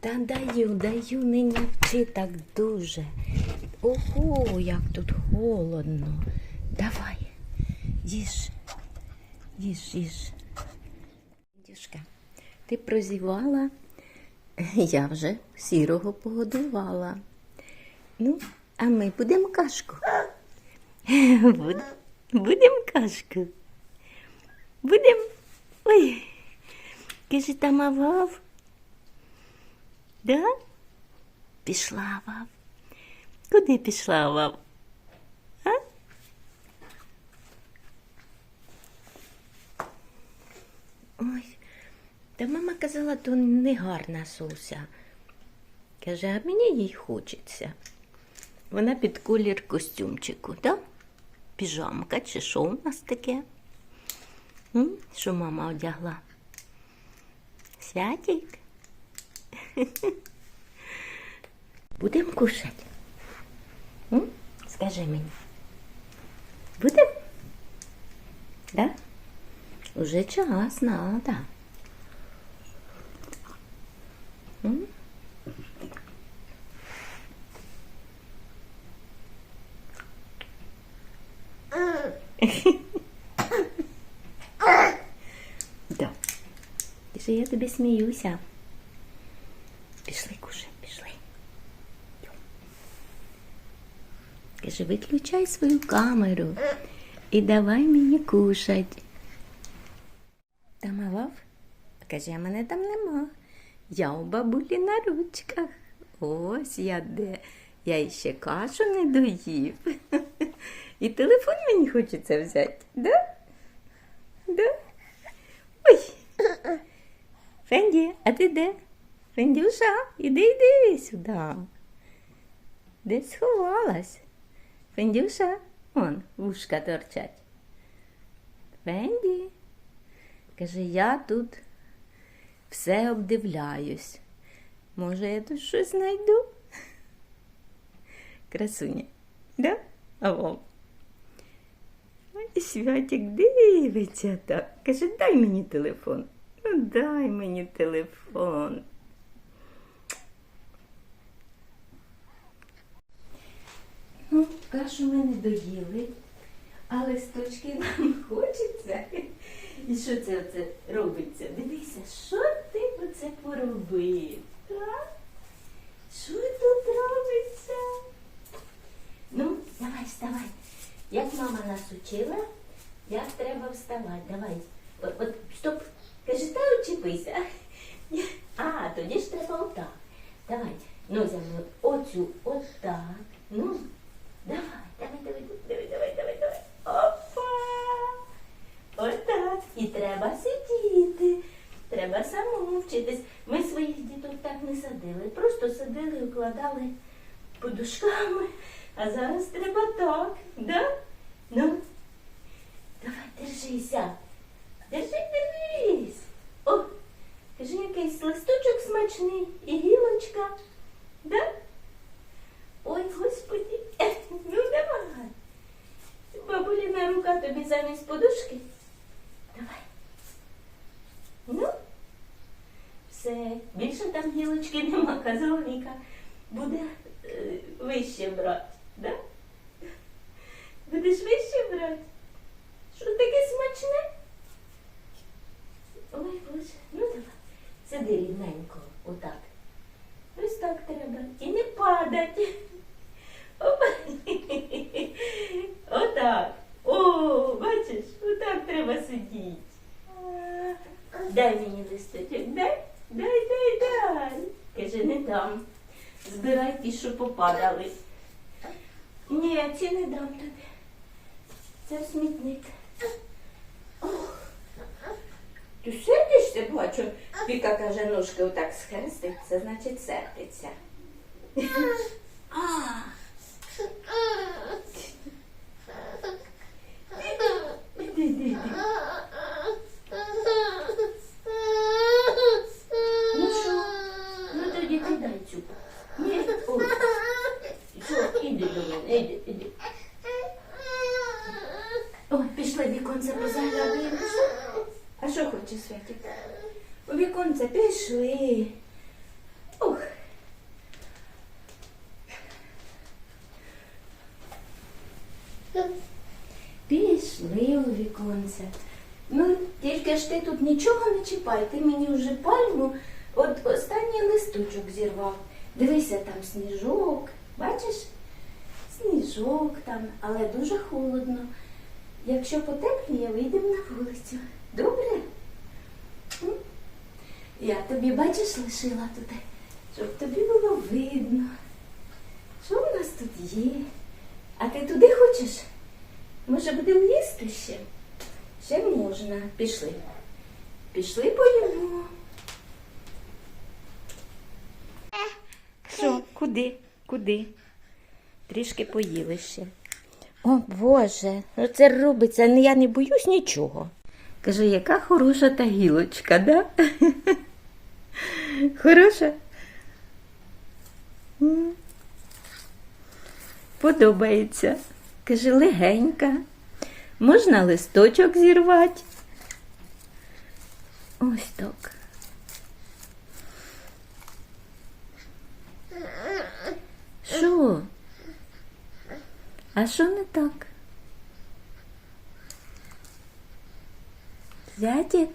Та даю, даю, не нявчи так дуже. Ого, як тут холодно. Давай, їж, їж, їж. Дюшка, ти прозівала, я вже сірого погодувала. Ну, а ми будемо кашку. Будем, будем кашку. Будем. Ой, каже, там авав. Да? Пішла вав. Куди пішла вав? А? Ой, та мама казала, то не гарна суся. Каже, а мені їй хочеться. Вона під колір костюмчику, да? Піжамка чи що у нас таке? М? Що мама одягла? Святик? Будемо кушати? М? Скажи мені. Будемо? Да? Уже час надо. М? Да. Ти що я тобі сміюся. Пішли, кушай, пішли. Йо. Каже, виключай свою камеру і давай мені кушать. Там авав? Каже, а мене там нема. Я у бабулі на ручках. Ось я де. Я іще кашу не доїв. І телефон мені хочеться взяти, да? Да? Ой. Фенді, а ти де? Фендюша, іди, іди сюди. Де сховалась? Фендюша, он, вушка торчать. Фенді. Каже, я тут все обдивляюсь. Може, я тут щось знайду? Красуня, да? Аво. Ой, Святик дивиться так. Каже, дай мені телефон. Ну, дай мені телефон. Ну, кашу ми не доїли, а листочки нам хочеться. І що це оце робиться? Дивися, що ти оце поробив? Що тут робиться? Ну, давай, вставай. Як мама нас учила, як треба вставати. Давай. От, от стоп. Кажи, та очіпися. А, тоді ж треба отак. Давай. Ну, за. Оцю, отак. Ну, давай, давай, давай, давай, давай, давай, давай. Опа! Отак. І треба сидіти. Треба самому вчитись. Ми своїх діток так не садили. Просто садили, подушками. А зараз треба так, да? Ну, давай, держися. Держи, держись. О, кажи, якийсь листочок смачний і гілочка. Да? Ой, господи. Е, Ну давай. Бабуліна рука тобі замість подушки. Давай. Ну, все. Більше там гілочки нема, казала Віка. Буде е, вище брати, да? Будеш вище брати? Що таке смачне? Ой, Боже, ну давай. Сиди рівненько, отак. Ось так треба. І не падать. Опа. Отак. О, бачиш, отак треба сидіти. Дай мені листочок, дай, дай, дай. Каже, не дам. Ті, що попадали. Ні, ці не дам тобі. Це смітник. Ти сердишся, бачу. Піка каже, ножки отак схрестить, це значить сердиться. А. Іди, іди, іди. Ну що? Ну тоді ти дай цю. Ні, ой. Що, іди до мене, іди, іди. Ой, пішли віконце позаглядуємо. А що хоче Святик? У віконце пішли. Ух, Пішли у віконце. Ну, тільки ж ти тут нічого не чіпай, ти мені вже пальму, от останній листочок зірвав. Дивися, там сніжок, бачиш? Сніжок там, але дуже холодно. Якщо потепліє, вийдемо на вулицю. Добре? Я тобі, бачиш, лишила тут, щоб тобі було видно. Що в нас тут є? А ти туди хочеш? Може, будемо їсти ще? Ще можна. Пішли. Пішли поїмо. Що, куди? Куди? Трішки поїли ще. О Боже, що це робиться? Ну, Я не боюсь нічого. Каже, яка хороша та гілочка, да? Хороша? Подобається. Каже, легенька. Можна листочок зірвати. Ось так. Що? А що не так? Святик?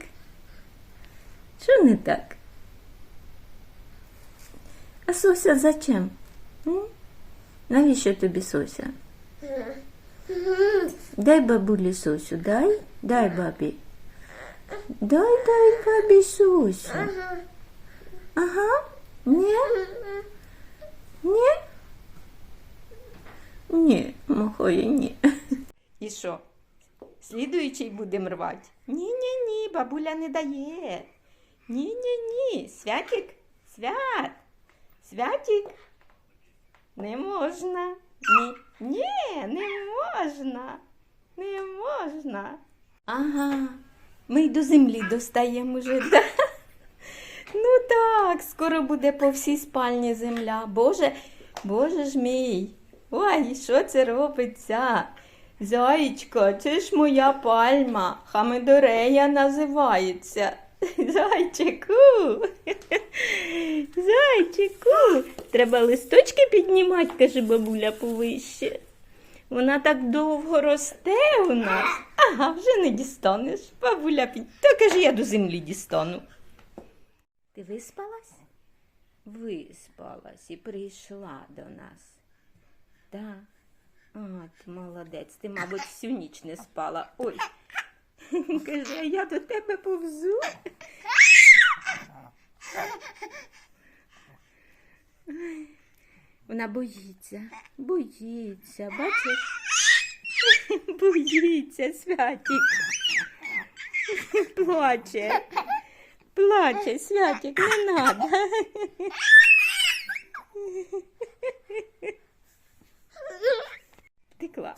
Що не так? А Сося зачем? М? Навіщо тобі Сося? Дай бабулі Сосю, дай, дай бабі. Дай, дай бабі Сосю. Ага. Ні? Ні? Ні, махає, ні. І що? Слідуючий будемо рвати? Ні, ні, ні, бабуля не дає. Ні, ні, ні. Святик, свят. Святик. Не можна. Ні, ні, не можна. Не можна. Ага. Ми й до землі достаємо вже. Ну так, скоро буде по всій спальні земля. Боже, Боже ж мій. Ой, що це робиться? Зайчко, це ж моя пальма. Хамедорея називається. Зайчику. Зайчику. Треба листочки піднімати, каже бабуля повище. Вона так довго росте у нас. Ага, вже не дістанеш. Бабуля під. Та каже, я до землі дістану. Ти виспалась? Виспалась і прийшла до нас. Так. От, молодець, ти, мабуть, всю ніч не спала. Ой. Каже, а я до тебе повзу. Вона боїться, боїться, бачиш? Боїться, святик. Плаче. Плаче, святик, не надо. Текла.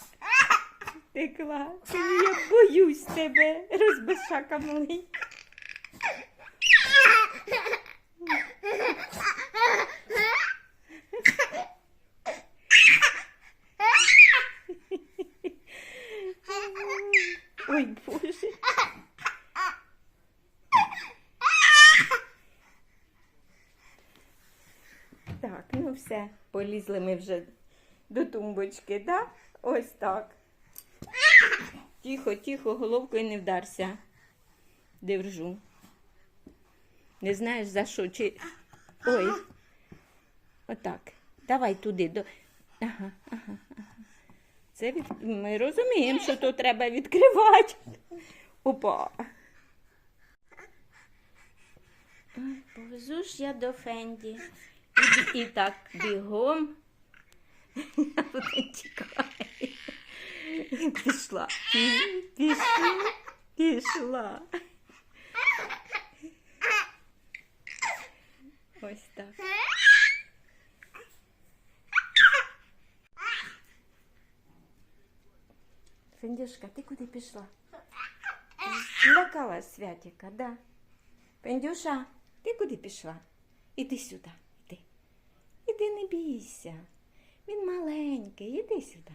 Текла. Я боюсь тебе, розбишака малий. Ой, Боже. Так, ну все, полізли ми вже до тумбочки, да? Ось так. Тихо, тихо, головкою не вдарся. Держу. Не знаєш за що? Чи. Ой. Отак. Давай туди. До... Ага, ага, ага. Це від... Ми розуміємо, що то треба відкривати. Опа. Повезу ж я до Фенді. І, і так бігом. Вона тікає. Пішла. Пішла. Пішла. Ось так. Фендюшка, ти куди пішла? Злякала Святіка, да? Пендюша, ти куди пішла? Іди сюди, іди. Іди не бійся. Він маленький, іди сюди.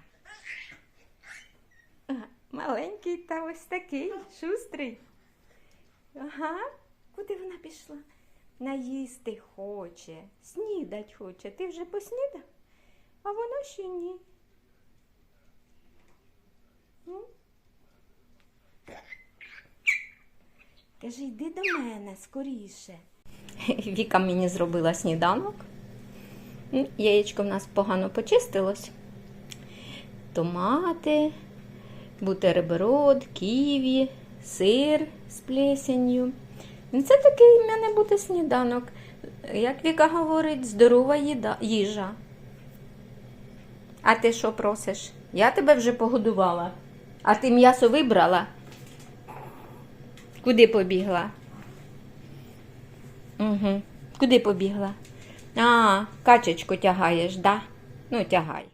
Маленький та ось такий, шустрий. Ага, куди вона пішла? Наїсти хоче, снідать хоче. Ти вже поснідав? А вона ще ні. Кажи, йди до мене скоріше. Віка мені зробила сніданок. Яєчко в нас погано почистилось. Томати, бутерброд, ківі, сир з плесенью. Ну, Це такий в мене буде сніданок. Як Віка говорить, здорова їда, їжа. А ти що просиш? Я тебе вже погодувала. А ти м'ясо вибрала? Куди побігла? Угу. Куди побігла? А, качечку тягаєш, да? Ну, тягай.